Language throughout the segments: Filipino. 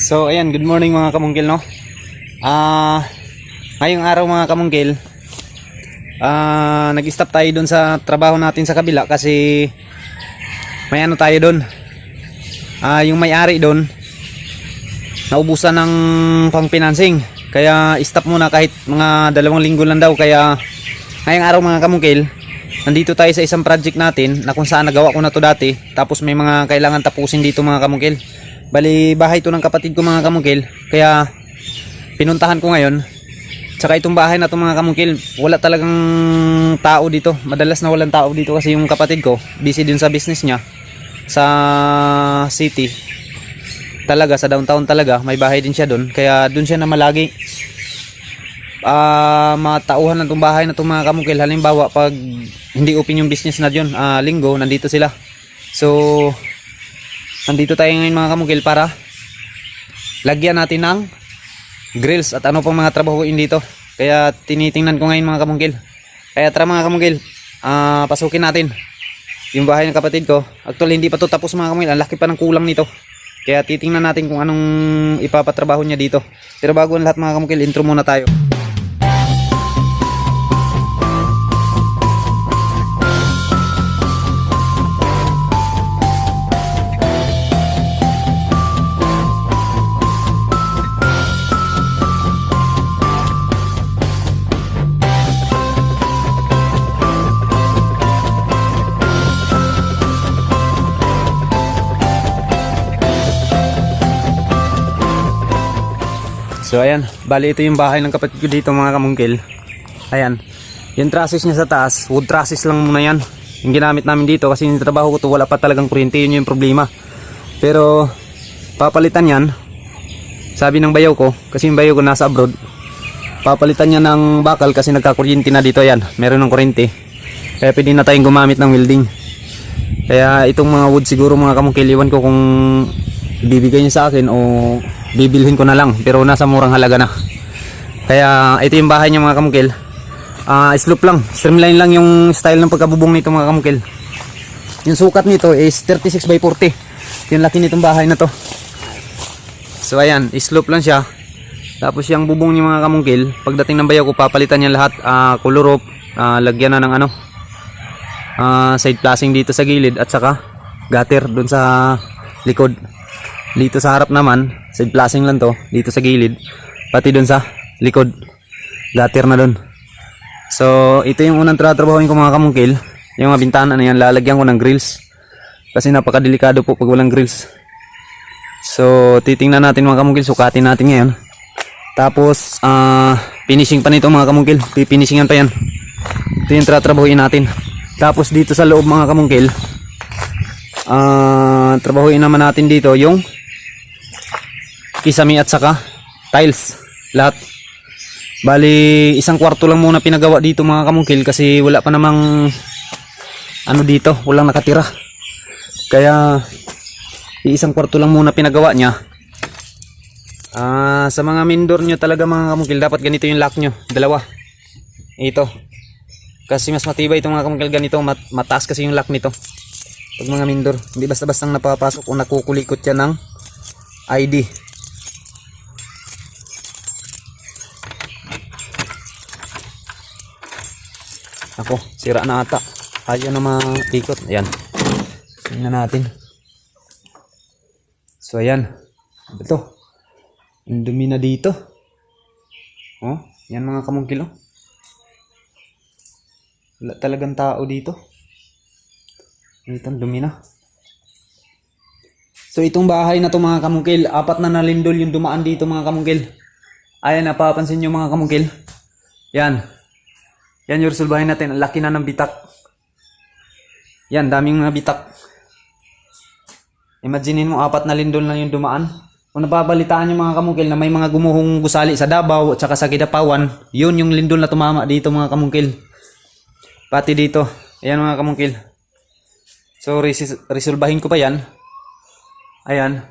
So ayan, good morning mga kamungkil no. Ah, ngayong araw mga kamungkil, ah nag-stop tayo doon sa trabaho natin sa kabila kasi may ano tayo doon. Ah, yung may-ari doon naubusan ng pang-financing. Kaya stop muna kahit mga dalawang linggo lang daw kaya ngayong araw mga kamungkil, nandito tayo sa isang project natin na kung saan nagawa ko na to dati tapos may mga kailangan tapusin dito mga kamungkil. Bali, bahay to ng kapatid ko mga kamungkil. Kaya, pinuntahan ko ngayon. Tsaka itong bahay na to mga kamungkil, wala talagang tao dito. Madalas na walang tao dito kasi yung kapatid ko, busy din sa business niya. Sa city. Talaga, sa downtown talaga. May bahay din siya doon. Kaya doon siya na malagi. Ah, matauhan ng itong bahay na itong mga kamungkil. Halimbawa, pag hindi open yung business na dyan, ah, linggo, nandito sila. So, Nandito tayo ngayon mga kamugil para lagyan natin ng grills at ano pang mga trabahuin dito. Kaya tinitingnan ko ngayon mga kamugil. Kaya tara mga kamugil, ah pasukin natin yung bahay ng kapatid ko. Actually hindi pa to tapos mga kamugil, ang laki pa ng kulang nito. Kaya titingnan natin kung anong ipapatrabaho niya dito. Pero bago ang lahat mga kamugil, intro muna tayo. So ayan, bali ito yung bahay ng kapatid ko dito mga kamungkil. Ayan, yung trusses niya sa taas, wood trusses lang muna yan. Yung ginamit namin dito kasi yung trabaho ko to wala pa talagang kuryente, yun yung problema. Pero papalitan yan, sabi ng bayaw ko, kasi yung bayaw ko nasa abroad, papalitan niya ng bakal kasi nagkakuryente na dito yan, meron ng kuryente. Kaya pwede na tayong gumamit ng welding. Kaya itong mga wood siguro mga kamungkil, iwan ko kung bibigay niya sa akin o bibilhin ko na lang pero nasa murang halaga na. Kaya ito yung bahay niya mga kamukil. Ah, slope lang streamline lang yung style ng pagkabubong nito mga kamukil. Yung sukat nito is 36 by 40 yung laki nitong bahay na to. So ayan slope lang siya. Tapos yung bubong niya mga kamungkil pagdating ng bayaw ko papalitan niya lahat uh, color rope ah, lagyan na ng ano ah, side flashing dito sa gilid at saka gutter dun sa likod dito sa harap naman, side flashing lang to, dito sa gilid, pati dun sa likod, gutter na dun. So, ito yung unang tratrabahoin ko mga kamungkil, yung mga bintana na yan, lalagyan ko ng grills. Kasi napakadelikado po pag walang grills. So, titingnan natin mga kamungkil, sukatin natin ngayon. Tapos, ah, finishing pa nito mga kamungkil, pipinishingan pa yan. Ito yung tratrabahoin natin. Tapos dito sa loob mga kamungkil, ah, trabahuin naman natin dito yung kisami at saka tiles. Lahat. Bali isang kwarto lang muna pinagawa dito mga kamungkil kasi wala pa namang ano dito walang nakatira. Kaya isang kwarto lang muna pinagawa niya. Ah sa mga mindor nyo talaga mga kamungkil dapat ganito yung lock nyo dalawa. Ito. Kasi mas matibay itong mga kamungkil ganito. Mat mataas kasi yung lock nito. Pag mga mindor hindi basta bastang napapasok o nakukulikot yan ng ID Ako, sira na ata. Ayaw na matikot. Ayan. Tingnan natin. So, ayan. Ano to? Ang dumi na dito. Oh, yan mga kamungkil, oh. Wala talagang tao dito. Ito, ang dumi na. So, itong bahay na to mga kamungkil, apat na nalindol yung dumaan dito mga kamungkil. Ayan, napapansin nyo mga kamungkil. Yan, yan yung resolbahin natin. Ang laki na ng bitak. Yan, daming mga bitak. Imaginin mo, apat na lindol na yung dumaan. Kung nababalitaan yung mga kamungkil na may mga gumuhong gusali sa Davao at sa Kidapawan, yun yung lindol na tumama dito mga kamungkil. Pati dito. Ayan mga kamungkil. So, res- resolbahin ko pa yan. Ayan.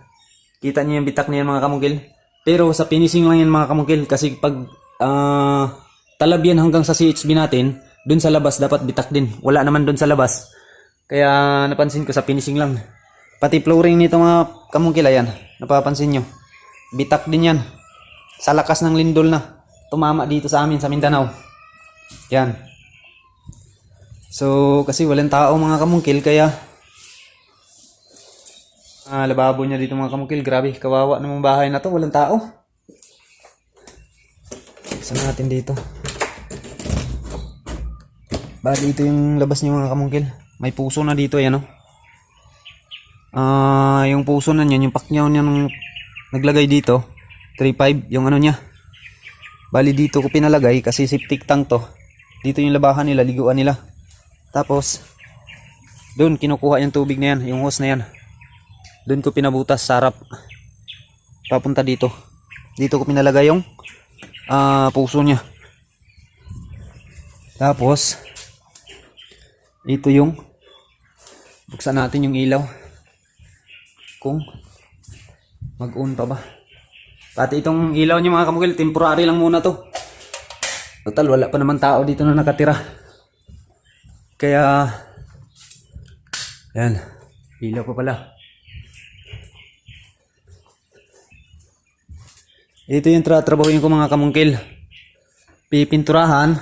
Kita niyo yung bitak niyan mga kamungkil. Pero sa finishing lang yan mga kamungkil kasi pag ah talab yan hanggang sa CHB natin, dun sa labas dapat bitak din. Wala naman dun sa labas. Kaya napansin ko sa finishing lang. Pati flooring nito mga kamungkila yan. Napapansin nyo. bitak din yan. Sa lakas ng lindol na. Tumama dito sa amin sa Mindanao. Yan. So, kasi walang tao mga kamungkil, kaya ah, lababo niya dito mga kamungkil. Grabe, kawawa namang bahay na to. Walang tao. Saan natin dito? Bali, ito yung labas niya mga kamungkil. May puso na dito, yan o. Ah, yung puso na niyan, yung pakyaw niya nung naglagay dito, 3.5, yung ano niya. Bali dito ko pinalagay kasi septic tank to. Dito yung labahan nila, liguan nila. Tapos, doon kinukuha yung tubig na yan, yung hose na yan. Doon ko pinabutas sa harap. Papunta dito. Dito ko pinalagay yung ah, puso niya. Tapos, ito yung buksan natin yung ilaw. Kung mag-on pa ba. Pati itong ilaw niyo mga kamukil, temporary lang muna to. Total, wala pa naman tao dito na nakatira. Kaya, yan, ilaw pa pala. Ito yung tratrabahuin ko mga kamungkil. Pipinturahan.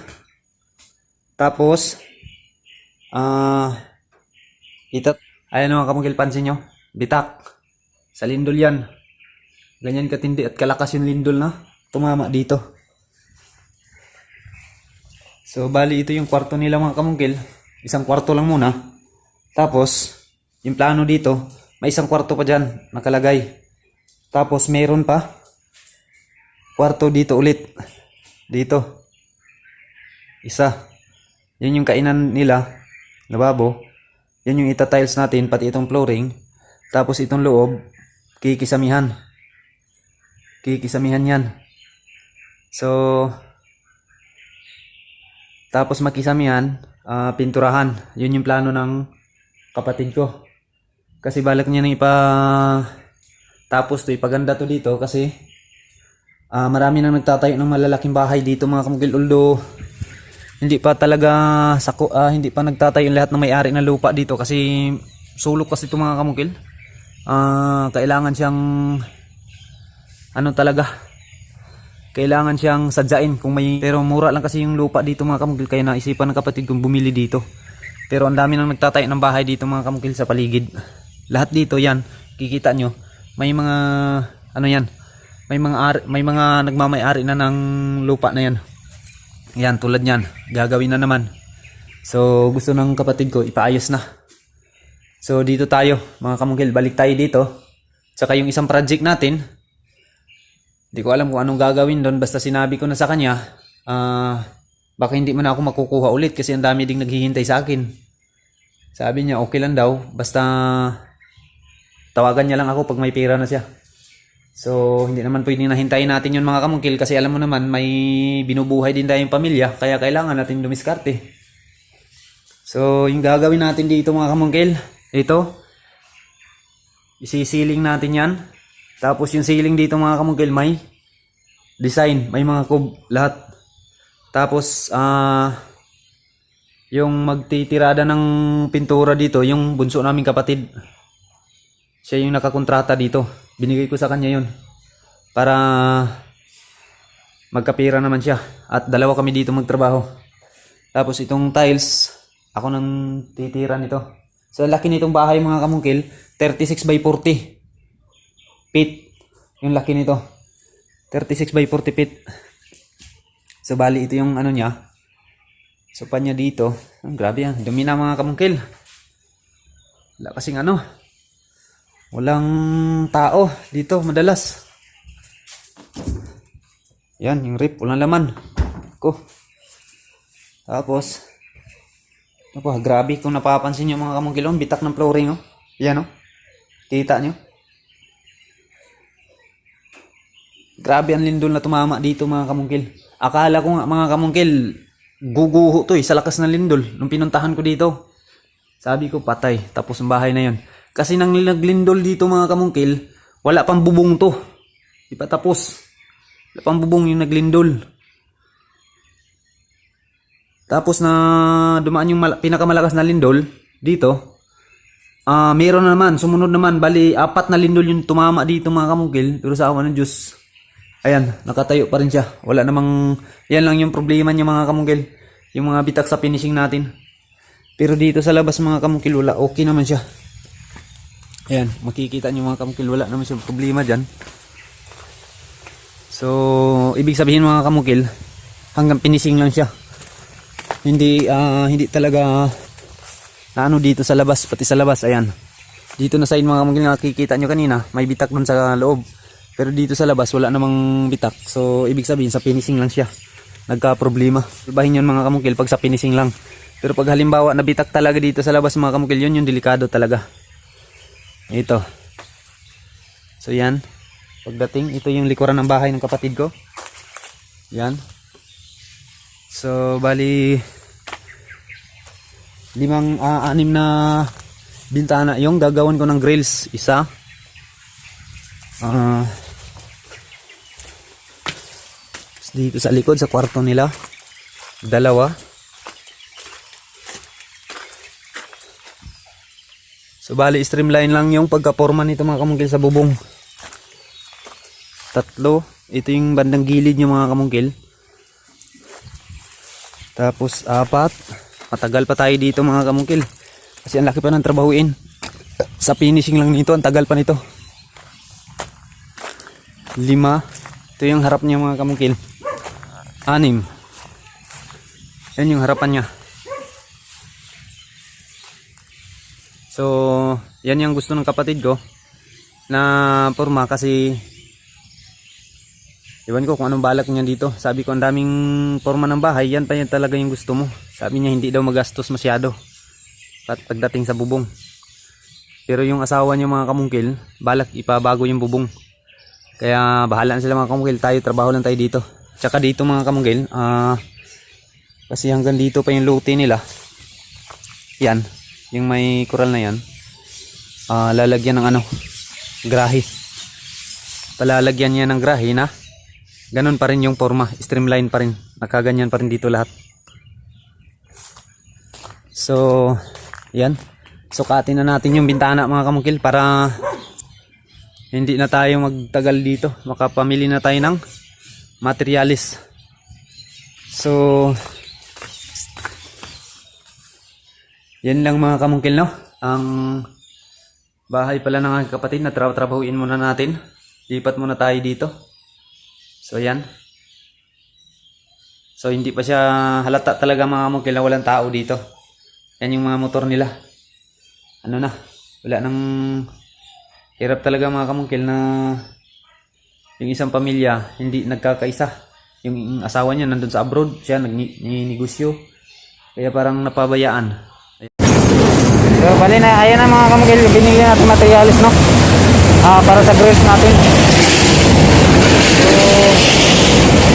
Tapos, ah, itat. Ayan mga kamungkil, pansin nyo. Bitak. Sa lindol yan. Ganyan katindi at kalakas yung lindol na. Tumama dito. So, bali ito yung kwarto nila mga kamungkil. Isang kwarto lang muna. Tapos, yung plano dito, may isang kwarto pa dyan, nakalagay. Tapos, meron pa. Kwarto dito ulit. Dito. Isa. Yan yung kainan nila. Lababo. Yan yung ita-tiles natin, pati itong flooring. Tapos itong loob, kikisamihan. Kikisamihan yan. So, tapos makisamihan, ah, pinturahan. Yun yung plano ng kapatid ko. Kasi balak niya nang ipa tapos to ipaganda to dito kasi ah, marami nang nagtatayo ng malalaking bahay dito mga kamugil although hindi pa talaga sako ah, hindi pa nagtatayo lahat ng may-ari ng lupa dito kasi sulok kasi ito mga kamugil. Ah, kailangan siyang ano talaga kailangan siyang sadyain kung may pero mura lang kasi yung lupa dito mga kamukil kaya naisipan ng kapatid kong bumili dito. Pero ang dami nang nagtatayo ng bahay dito mga kamukil sa paligid. Lahat dito yan kikita nyo may mga ano yan may mga may mga nagmamay-ari na ng lupa na yan yan tulad yan gagawin na naman. So gusto ng kapatid ko ipaayos na. So dito tayo mga kamukil balik tayo dito. Saka yung isang project natin hindi ko alam kung anong gagawin doon. Basta sinabi ko na sa kanya ah baka hindi mo na ako makukuha ulit kasi ang dami ding naghihintay sa akin. Sabi niya okay lang daw. Basta tawagan niya lang ako pag may pera na siya. So hindi naman pwedeng nahintayin natin yun mga kamungkil kasi alam mo naman may binubuhay din tayong pamilya kaya kailangan natin dumiskarte. So yung gagawin natin dito mga kamungkil, ito isisiling natin yan. Tapos yung ceiling dito mga kamungkil may design, may mga kub lahat. Tapos ah yung magtitirada ng pintura dito, yung bunso naming kapatid. Siya yung nakakontrata dito. Binigay ko sa kanya yun. Para magkapira naman siya. At dalawa kami dito magtrabaho. Tapos itong tiles, ako nang titira nito. So laki nitong bahay mga kamungkil, 36 by 40 feet. Yung laki nito. 36 by 40 feet. So bali ito yung ano niya. So pa niya dito. Ang grabe yan. Dumi na mga kamungkil. Wala kasing ano. Walang tao dito madalas. Yan, yung rip. Walang laman. Ko. Tapos. Ako, grabe kung napapansin nyo mga kamungkil. Ang bitak ng flooring. Oh. Yan oh. Kita nyo. Grabe ang lindol na tumama dito mga kamungkil. Akala ko nga mga kamungkil, guguho to eh, sa lakas ng lindol. Nung pinuntahan ko dito, sabi ko patay, tapos ang bahay na yon. Kasi nang naglindol dito mga kamungkil, wala pang bubong to. Di pa tapos. Wala pang bubong yung naglindol. Tapos na dumaan yung mal- pinakamalakas na lindol dito, Ah, meron na naman, sumunod naman, bali apat na lindol yung tumama dito mga kamukil, pero sa awa ng Diyos, ayan, nakatayo pa rin siya. Wala namang, yan lang yung problema niya mga kamukil, yung mga bitak sa finishing natin. Pero dito sa labas mga kamukil, wala, okay naman siya. Ayan, makikita niyo mga kamukil, wala naman siya problema dyan. So, ibig sabihin mga kamukil, hanggang finishing lang siya. Hindi, ah, hindi talaga na ano dito sa labas, pati sa labas, ayan. Dito na side mga kamukil nakikita nyo kanina, may bitak dun sa loob. Pero dito sa labas, wala namang bitak. So, ibig sabihin, sa finishing lang siya. Nagka-problema. Ibahin yun mga kamukil pag sa finishing lang. Pero pag halimbawa, nabitak talaga dito sa labas mga kamukil, yun yung delikado talaga. Ito. So, yan. Pagdating, ito yung likuran ng bahay ng kapatid ko. Yan. So, bali, limang ah, anim na bintana yung gagawin ko ng grills isa ah dito sa likod sa kwarto nila dalawa so bali streamline lang yung pagkaporma nito mga kamungkil sa bubong. Tatlo. Ito yung bandang gilid yung mga kamungkil. Tapos apat. Matagal pa tayo dito mga kamungkil. Kasi ang laki pa ng trabahuin. Sa finishing lang nito ang tagal pa nito. Lima. Ito yung harap niya mga kamungkil. Anim. Yan yung harapan niya so yan yung gusto ng kapatid ko na forma kasi Iwan ko kung anong balak niya dito. Sabi ko ang daming forma ng bahay, yan pa yan talaga yung gusto mo. Sabi niya hindi daw magastos masyado. At pagdating sa bubong. Pero yung asawa niya mga kamungkil, balak ipabago yung bubong. Kaya bahala na sila mga kamungkil, tayo trabaho lang tayo dito. Tsaka dito mga kamungkil, ah kasi hanggang dito pa yung lote nila. Yan, yung may coral na yan. ah lalagyan ng ano, grahe. Palalagyan niya ng grahe na Ganon pa rin yung forma, streamline pa rin. Nakaganyan pa rin dito lahat. So, yan. Sukatin na natin yung bintana mga kamukil para hindi na tayo magtagal dito. Makapamili na tayo ng materialis. So, yan lang mga kamungkil no. Ang bahay pala ng aking kapatid na tra trabahuin muna natin. Lipat muna tayo dito. So yan. So hindi pa siya halata talaga mga kamungkil na walang tao dito. Yan yung mga motor nila. Ano na, wala nang hirap talaga mga kamungkil na yung isang pamilya hindi nagkakaisa. Yung asawa niya nandun sa abroad, siya nagninegosyo. Kaya parang napabayaan. So, bali na, ayan na mga kamugil, binili natin materialis, no? Ah, para sa grills natin.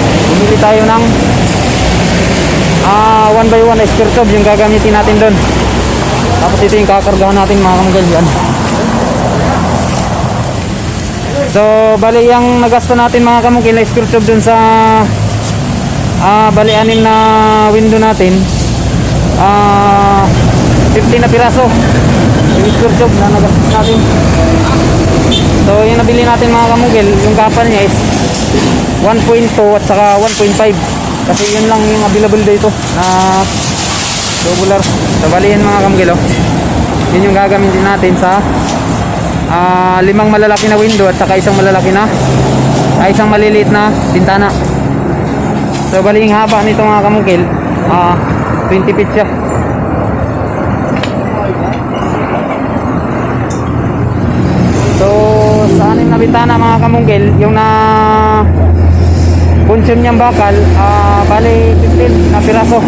So, bumili tayo ng ah, 1 by 1 square tube yung gagamitin natin doon. Tapos ito yung kakargahan natin mga kamugil, yan. So, bali yung nagasto natin mga kamugil na square tube doon sa ah, bali anim na window natin. Ah, 15 na piraso. Yung square tube na nagastos natin so yung nabili natin mga kamugil yung kapal niya is 1.2 at saka 1.5 kasi yun lang yung available dito na tubular so bali yan mga kamugil oh. yun yung gagamitin natin sa ah, limang malalaki na window at saka isang malalaki na ah, isang maliliit na bintana. So bali yung haba nito mga kamugil ah, 20 feet siya So, sa anim na bintana mga kamunggil, yung na punchon niyang bakal, ah bali 15 na piraso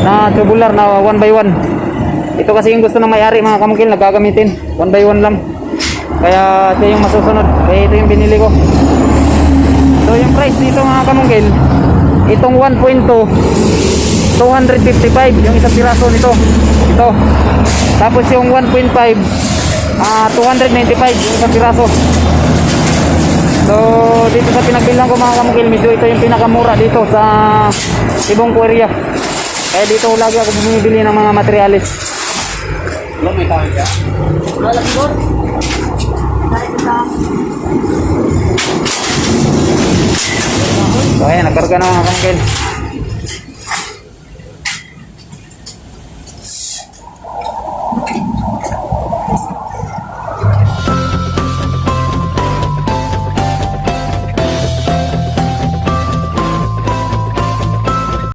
na tubular na 1 by 1. Ito kasi yung gusto ng may-ari mga kamunggil, nagagamitin. 1 by 1 lang. Kaya siya yung masusunod. Kaya ito yung binili ko. So, yung price dito mga kamunggil, itong 1.2, 255 yung isang piraso nito. Ito. Tapos yung 1.5, Ah, 295 yung isang piraso. So, dito sa pinagbilang ko mga kamukil, medyo ito yung pinakamura dito sa Tibong area. Kaya dito lagi ako bumibili ng mga materialis. may tawag ka? So ayan, nagkarga na mga kamangkin.